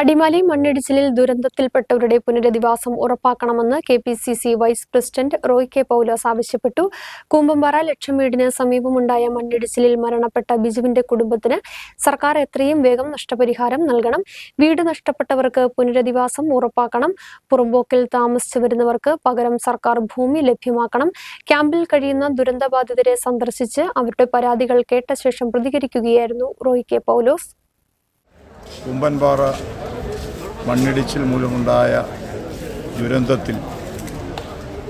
അടിമാലി മണ്ണിടിച്ചിലിൽ ദുരന്തത്തിൽപ്പെട്ടവരുടെ പുനരധിവാസം ഉറപ്പാക്കണമെന്ന് K P C C vice president Roy K Paulose ആവശ്യപ്പെട്ടു. കൂമ്പമ്പാറ ലക്ഷം വീടിന് സമീപമുണ്ടായ മണ്ണിടിച്ചിലിൽ മരണപ്പെട്ട ബിജുവിന്റെ കുടുംബത്തിന് സർക്കാർ എത്രയും വേഗം നഷ്ടപരിഹാരം നൽകണം. വീട് നഷ്ടപ്പെട്ടവർക്ക് പുനരധിവാസം ഉറപ്പാക്കണം. പുറമ്പോക്കിൽ താമസിച്ചു വരുന്നവർക്ക് പകരം സർക്കാർ ഭൂമി ലഭ്യമാക്കണം. ക്യാമ്പിൽ കഴിയുന്ന ദുരന്തബാധിതരെ സന്ദർശിച്ച് അവരുടെ പരാതികൾ കേട്ട ശേഷം പ്രതികരിക്കുകയായിരുന്നു റോയ് കെ പൗലോസ്. കുമ്പൻപാറ മണ്ണിടിച്ചിൽ മൂലമുണ്ടായ ദുരന്തത്തിൽ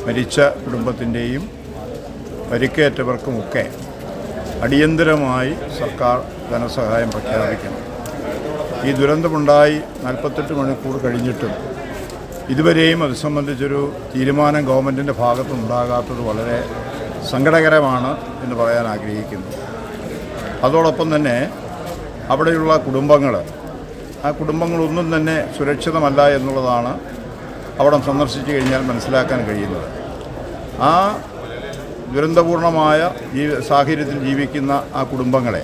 മരിച്ച കുടുംബത്തിന്റെയും പരിക്കേറ്റവർക്കുമൊക്കെ അടിയന്തരമായി സർക്കാർ ധനസഹായം പ്രഖ്യാപിക്കണം. ഈ ദുരന്തമുണ്ടായി നാൽപ്പത്തെട്ട് മണിക്കൂർ കഴിഞ്ഞിട്ടും ഇതുവരെയും അത് സംബന്ധിച്ചൊരു തീരുമാനം ഗവൺമെന്റിന്റെ ഭാഗത്തുനിന്നുണ്ടാകാത്തത് വളരെ സങ്കടകരമാണ് എന്ന് പറയാൻ ആഗ്രഹിക്കുന്നു. അതോടൊപ്പം തന്നെ അവിടെയുള്ള കുടുംബങ്ങൾ ആ കുടുംബങ്ങളൊന്നും തന്നെ സുരക്ഷിതമല്ല എന്നുള്ളതാണ് അവിടെ സന്ദർശിച്ചു കഴിഞ്ഞാൽ മനസ്സിലാക്കാൻ കഴിയുന്നത്. ആ ദുരന്തപൂർണമായ ജീവി സാഹചര്യത്തിൽ ജീവിക്കുന്ന ആ കുടുംബങ്ങളെ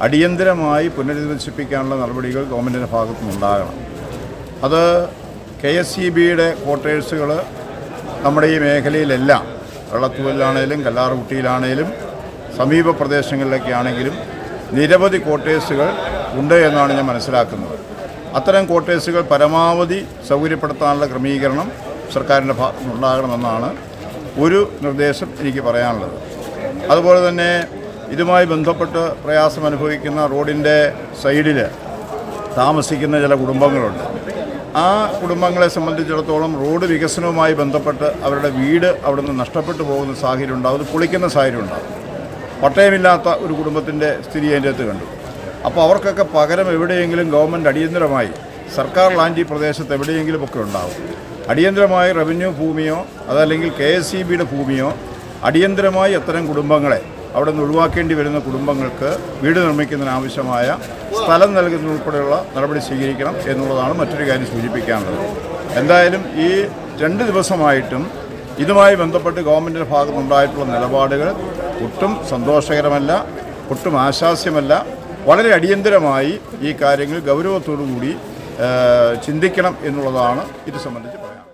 അടിയന്തരമായി പുനരധിവസിപ്പിക്കാനുള്ള നടപടികൾ ഗവൺമെന്റിന്റെ ഭാഗത്തുനിന്നുണ്ടാകണം അത് കെ എസ് ഇ ബിയുടെ ക്വാർട്ടേഴ്സുകൾ നമ്മുടെ ഈ മേഖലയിലെല്ലാം വെള്ളത്തൂരിലാണേലും കല്ലാറുകുട്ടിയിലാണേലും സമീപ പ്രദേശങ്ങളിലൊക്കെ ആണെങ്കിലും നിരവധി ക്വാർട്ടേഴ്സുകൾ ഉണ്ട് എന്നാണ് ഞാൻ മനസ്സിലാക്കുന്നത്. അത്തരം കോട്ടേഴ്സുകൾ പരമാവധി സൗകര്യപ്പെടുത്താനുള്ള ക്രമീകരണം സർക്കാരിന്റെ ഭാഗത്തുനിന്നുണ്ടാകണമെന്നാണ് ഒരു നിർദ്ദേശം എനിക്ക് പറയാനുള്ളത്. അതുപോലെ തന്നെ ഇതുമായി ബന്ധപ്പെട്ട് പ്രയാസം അനുഭവിക്കുന്ന റോഡിന്റെ സൈഡിൽ താമസിക്കുന്ന ചില കുടുംബങ്ങളുണ്ട്. ആ കുടുംബങ്ങളെ സംബന്ധിച്ചിടത്തോളം റോഡ് വികസനവുമായി ബന്ധപ്പെട്ട് അവരുടെ വീട് അവിടുന്ന് നഷ്ടപ്പെട്ടു പോകുന്ന സാഹചര്യം ഉണ്ടാവും. അത് പൊളിക്കുന്ന സാഹചര്യം ഉണ്ടാകും പട്ടയമില്ലാത്ത ഒരു കുടുംബത്തിന്റെ സ്ഥിതി അതിന്റെ അകത്ത് കണ്ടു. അപ്പോൾ അവർക്കൊക്കെ പകരം എവിടെയെങ്കിലും ഗവൺമെന്റ് അടിയന്തരമായി സർക്കാർ ലാൻഡ് ഈ പ്രദേശത്ത് എവിടെയെങ്കിലും ഒക്കെ ഉണ്ടാവും. അടിയന്തരമായി റവന്യൂ ഭൂമിയോ അതല്ലെങ്കിൽ കെ എസ് സി ബിയുടെ ഭൂമിയോ അടിയന്തരമായി അത്തരം കുടുംബങ്ങളെ അവിടെ നിന്ന് ഒഴിവാക്കേണ്ടി വരുന്ന കുടുംബങ്ങൾക്ക് വീട് നിർമ്മിക്കുന്നതിനാവശ്യമായ സ്ഥലം നൽകുന്നതുൾപ്പെടെയുള്ള നടപടി സ്വീകരിക്കണം എന്നുള്ളതാണ് മറ്റൊരു കാര്യം സൂചിപ്പിക്കാനുള്ളത്. എന്തായാലും ഈ രണ്ട് ദിവസമായിട്ടും ഇതുമായി ബന്ധപ്പെട്ട് ഗവൺമെന്റിന്റെ ഭാഗത്തുനിന്നുണ്ടായിട്ടുള്ള നിലപാടുകൾ ഒട്ടും സന്തോഷകരമല്ല ഒട്ടും ആശാസ്യമല്ല വളരെ അടിയന്തരമായി ഈ കാര്യങ്ങൾ ഗൗരവത്തോടു കൂടി ചിന്തിക്കണം എന്നുള്ളതാണ് ഇത് സംബന്ധിച്ച്